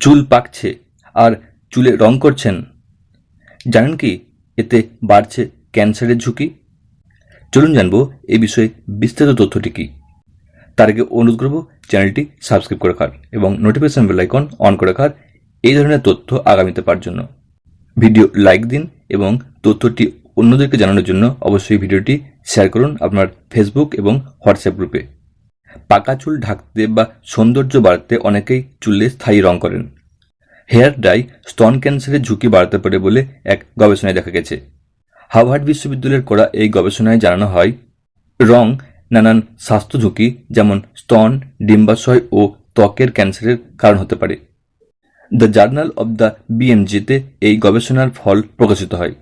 চুল পাকছে আর চুলে রং করছেন। জানেন কি এতে বাড়ছে ক্যান্সারের ঝুঁকি? চলুন জানব এই বিষয়ে বিস্তারিত তথ্যটি কী। তার আগে অনুরোধ করব চ্যানেলটি সাবস্ক্রাইব করে রাখার এবং নোটিফিকেশন বেল আইকন অন করে রাখার এই ধরনের তথ্য আগামীতে পাওয়ার জন্য। ভিডিও লাইক দিন এবং তথ্যটি অন্যদেরকে জানানোর জন্য অবশ্যই ভিডিওটি শেয়ার করুন আপনার ফেসবুক এবং হোয়াটসঅ্যাপ গ্রুপে পাকা চুল ঢাকতে বা সৌন্দর্য বাড়তে অনেকেই চুলে স্থায়ী রং করেন। হেয়ার ডাই স্তন ক্যান্সারের ঝুঁকি বাড়াতে পারে বলে এক গবেষণায় দেখা গেছে। হার্ভার্ড বিশ্ববিদ্যালয়ের করা এই গবেষণায় জানানো হয়, রং নানান স্বাস্থ্য ঝুঁকি যেমন স্তন, ডিম্বাশয় ও ত্বকের ক্যান্সারের কারণ হতে পারে। দ্য জার্নাল অব দ্য বিএমজিতে এই গবেষণার ফল প্রকাশিত হয়।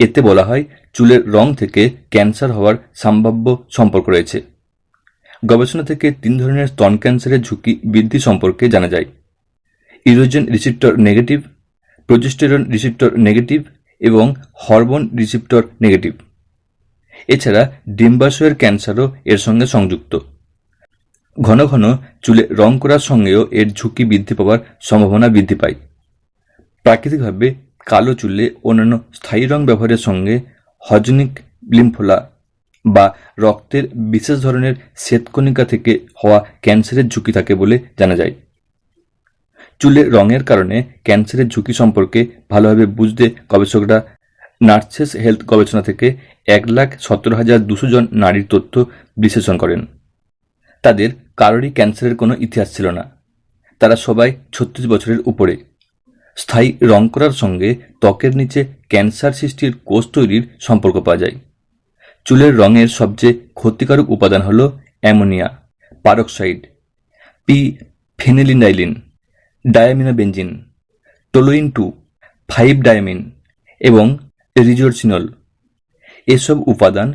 এতে বলা হয়, চুলের রং থেকে ক্যান্সার হওয়ার সম্ভাব্য সম্পর্ক রয়েছে। গবেষণা থেকে তিন ধরনের স্তন ক্যান্সারের ঝুঁকি বৃদ্ধি সম্পর্কে জানা যায়। Estrogen receptor negative, progesterone receptor negative এবং হরমোন রিসিপ্টর নেগেটিভ। এছাড়া ডিম্বাশয়ের ক্যান্সারও এর সঙ্গে সংযুক্ত। ঘন ঘন চুলে রং করার সঙ্গেও এর ঝুঁকি বৃদ্ধি পাওয়ার সম্ভাবনা বৃদ্ধি পায়। প্রাকৃতিকভাবে কালো চুলে অন্যান্য স্থায়ী রং ব্যবহারের সঙ্গে হজনিক লিম্ফোলা বা রক্তের বিশেষ ধরনের শ্বেতকণিকা থেকে হওয়া ক্যান্সারের ঝুঁকি থাকে বলে জানা যায়। চুলের রঙের কারণে ক্যান্সারের ঝুঁকি সম্পর্কে ভালোভাবে বুঝতে গবেষকরা নার্সেস হেলথ গবেষণা থেকে এক লাখ সতেরো হাজার দুশো জন নারীর তথ্য বিশ্লেষণ করেন। তাদের কারোরই ক্যান্সারের কোনো ইতিহাস ছিল না। তারা সবাই ছত্রিশ বছরের উপরে। স্থায়ী রং করার সঙ্গে ত্বকের নিচে ক্যান্সার সৃষ্টির কোষ তৈরির সম্পর্ক পাওয়া যায়। চুলের রঙের সবচেয়ে ক্ষতিকারক উপাদান হল ammonia, peroxide P phenylenediamine diaminobenzene toluene two five diamine এবং রিজোরসিনল এসব উপাদান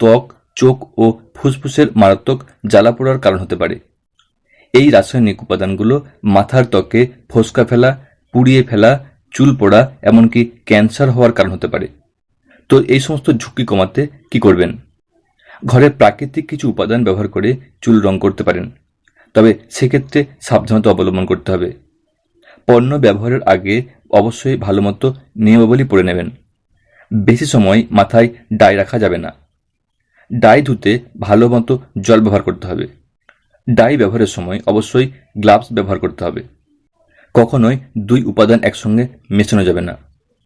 ত্বক, চোখ ও ফুসফুসের মারাত্মক জ্বালা পোড়ার কারণ হতে পারে। এই রাসায়নিক উপাদানগুলো মাথার ত্বকে ফোসকা ফেলা, পুড়িয়ে ফেলা, চুল পোড়া, এমনকি ক্যান্সার হওয়ার কারণ হতে পারে। তো এই সমস্ত ঝুঁকি কমাতে কি করবেন? ঘরে প্রাকৃতিক কিছু উপাদান ব্যবহার করে চুল রং করতে পারেন। তবে সেক্ষেত্রে সাবধানতা অবলম্বন করতে হবে। পণ্য ব্যবহারের আগে অবশ্যই ভালো মতো নিয়মাবলী পড়ে নেবেন। বেশি সময় মাথায় ডাই রাখা যাবে না। ডাই ধুতে ভালো মতো জল ব্যবহার করতে হবে। ডাই ব্যবহারের সময় অবশ্যই গ্লাভস ব্যবহার করতে হবে। কখনোই দুই উপাদান একসঙ্গে মেশানো যাবে না।